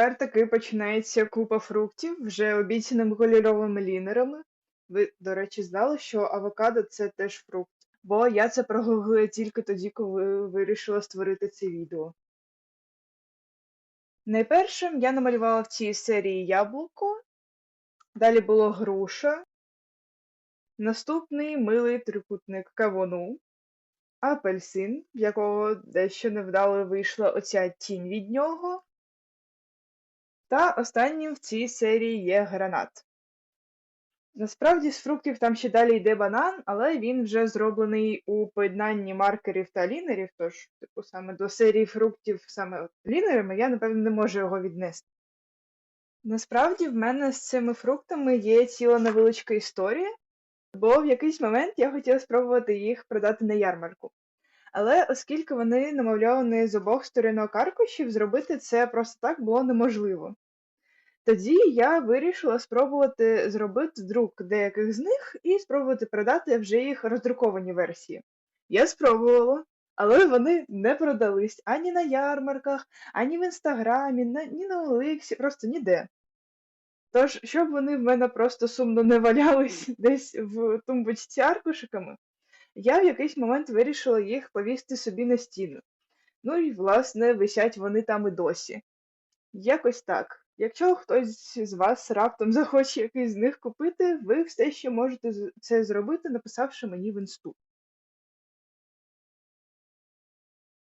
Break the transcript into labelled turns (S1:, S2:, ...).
S1: тепер таки починається купа фруктів, вже обіцяними кольоровими лінерами. Ви, до речі, знали, що авокадо це теж фрукт. Бо я це прогуглила тільки тоді, коли вирішила створити це відео. Найпершим я намалювала в цій серії яблуко, далі було груша, наступний милий трикутник кавуну, апельсин, в якого дещо невдало вийшла оця тінь від нього. Та останнім в цій серії є гранат. Насправді з фруктів там ще далі йде банан, але він вже зроблений у поєднанні маркерів та лінерів, тож, типу, саме до серії фруктів саме лінерами я, напевно, не можу його віднести. Насправді в мене з цими фруктами є ціла невеличка історія, бо в якийсь момент я хотіла спробувати їх продати на ярмарку. Але оскільки вони намовлявані з обох сторінок аркушів, зробити це просто так було неможливо. Тоді я вирішила спробувати зробити друк деяких з них і спробувати продати вже їх роздруковані версії. Я спробувала, але вони не продались ані на ярмарках, ані в інстаграмі, ні на Оликсі, просто ніде. Тож, щоб вони в мене просто сумно не валялись десь в тумбочці аркушиками, я в якийсь момент вирішила їх повісти собі на стіну. Ну і, власне, висять вони там і досі. Якось так. Якщо хтось з вас раптом захоче якийсь з них купити, ви все ще можете це зробити, написавши мені в інсту.